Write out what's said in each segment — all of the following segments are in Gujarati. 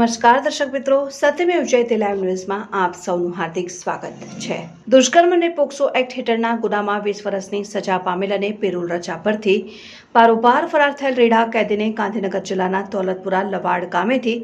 નમસ્કાર દર્શક મિત્રો સત્યમેવ જયતે લાઈવ ન્યૂઝમાં આપ સૌનું હાર્દિક સ્વાગત છે. દુષ્કર્મ અને પોક્સો એક્ટ હેઠળના ગુનામાં વીસ વર્ષની સજા પામેલ અને પેરોલ રજા પરથી પારોપાર ફરાર થયેલ રેડા કેદીને ગાંધીનગર જિલ્લાના દોલતપુરા લવાડ ગામેથી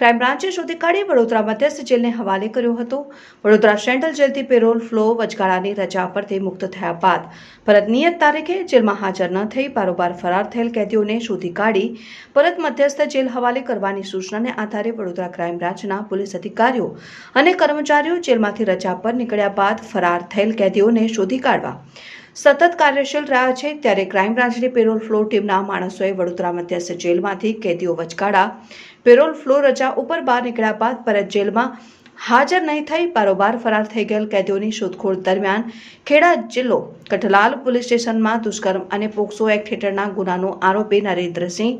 ક્રાઇમ બ્રાન્ચે શોધી કાઢી વડોદરા મધ્યસ્થ જેલને હવાલે કર્યો હતો. વડોદરા સેન્ટ્રલ જેલથી પેરોલ ફ્લો વચગાળાની રજા પરથી મુક્ત થયા બાદ પરત નિયત તારીખે જેલમાં હાજર ન થઈ પારોપાર ફરાર થયેલ કેદીઓને શોધી કાઢી. પરત મધ્યસ્થ જેલ હવાલે કરવાની સૂચનાને આધારે વડોદરા ક્રાઇમ બ્રાન્ચના પોલીસ અધિકારીઓ અને કર્મચારીઓ જેલમાંથી રજા પર નીકળ્યા બાદ ફરાર થયેલ કેદીઓને શોધી કાઢવા સતત કાર્યશીલ રહ્યા છે. ત્યારે ક્રાઇમ બ્રાન્ચની પેરોલ ફ્લોર ટીમના માણસોએ વડોદરા મધ્યસ્થ જેલમાંથી કેદીઓ વચગાળા, પેરોલ ફ્લોર રજા ઉપર બહાર નીકળ્યા બાદ પરત જેલમાં હાજર નહીં થઈ, બારોબાર ફરાર થઈ ગયેલ કેદીઓની શોધખોળ દરમિયાન ખેડા જિલ્લો કઠલાલ પોલીસ સ્ટેશનમાં દુષ્કર્મ અને પોક્સો એક્ટ હેઠળના ગુનાનો આરોપી નરેન્દ્રસિંહ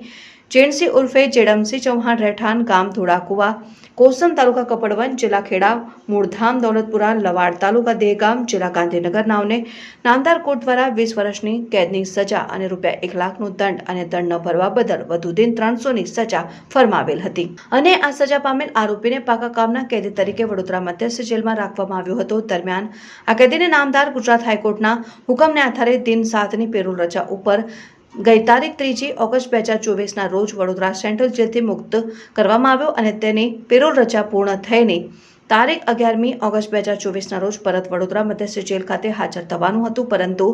ચેણસી ઉર્ફે જેડમસિંહ ચૌહાણ રહેઠાણ, ગામ ધોળાકુવા, કોસમ તાલુકા કપડવન જિલ્લા ખેડા, મૂળધામ, દોલતપુરા, લવાડ તાલુકા દેહગામ જિલ્લા ગાંધીનગર નામને નામદાર કોર્ટ દ્વારા વીસ વર્ષની કેદની સજા અને રૂપિયા એક લાખનો દંડ અને દંડ ન ભરવા બદલ વધુ દિન ત્રણસોની સજા ફરમાવેલ હતી. અને આ સજા પામેલ આરોપીને પાકા કામના કેદી તરીકે વડોદરા મધ્યસ્થ જેલમાં રાખવામાં આવ્યો હતો. દરમિયાન આ કેદીને નામદાર ગુજરાત હાઈકોર્ટના હુકમને આધારે દિન સાતની પેરોલ રજા ઉપર ગઈ તારીખ ત્રીજી ઓગસ્ટ બે હજાર ચોવીસના રોજ વડોદરા સેન્ટ્રલ જેલથી મુક્ત કરવામાં આવ્યો અને તેની પેરોલ રજા પૂર્ણ થઈને તારીખ અગિયારમી ઓગસ્ટ બે હજાર ચોવીસના રોજ પરત વડોદરા મધ્યસ્થ જેલ ખાતે હાજર થવાનું હતું, પરંતુ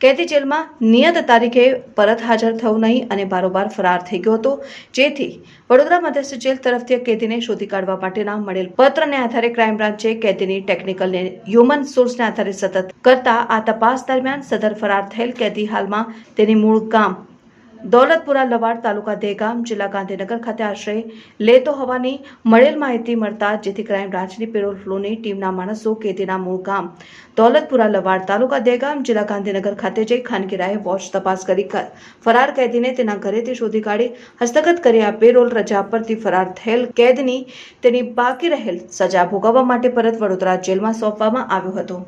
કેદી જેલમાં નિયત તારીખે પરત હાજર થયું નહીં અને બારોબાર ફરાર થઈ ગયો હતો. જેથી વડોદરા મધ્યસ્થ જેલ તરફથી કેદીને શોધી કાઢવા માટેના મળેલ પત્રને આધારે ક્રાઇમ બ્રાન્ચે કેદીની ટેકનિકલને હ્યુમન સોર્સને આધારે સતત કરતા આ તપાસ દરમિયાન સદર ફરાર થયેલ કેદી હાલમાં તેની મૂળ ગામ દૌલતપુરા લવાડ તાલુકા દેગામ જિલ્લા ગાંધીનગર ખાતે આશ્રય લેતો હોવાની મળેલ માહિતી મળતા જેથી ક્રાઇમ બ્રાન્ચની પેરોલ ફ્લોની ટીમના માણસો કેદીના મૂળ ગામ દૌલતપુરા લવાડ તાલુકા દેગામ જિલ્લા ગાંધીનગર ખાતે જઈ ખાનગીરાએ વોચ તપાસ કરી ફરાર કેદીને તેના ઘરેથી શોધી કાઢી હસ્તગત કરી આ પેરોલ રજા પરથી ફરાર થયેલ કેદની તેની બાકી રહેલ સજા ભોગવવા માટે પરત વડોદરા જેલમાં સોંપવામાં આવ્યો હતો.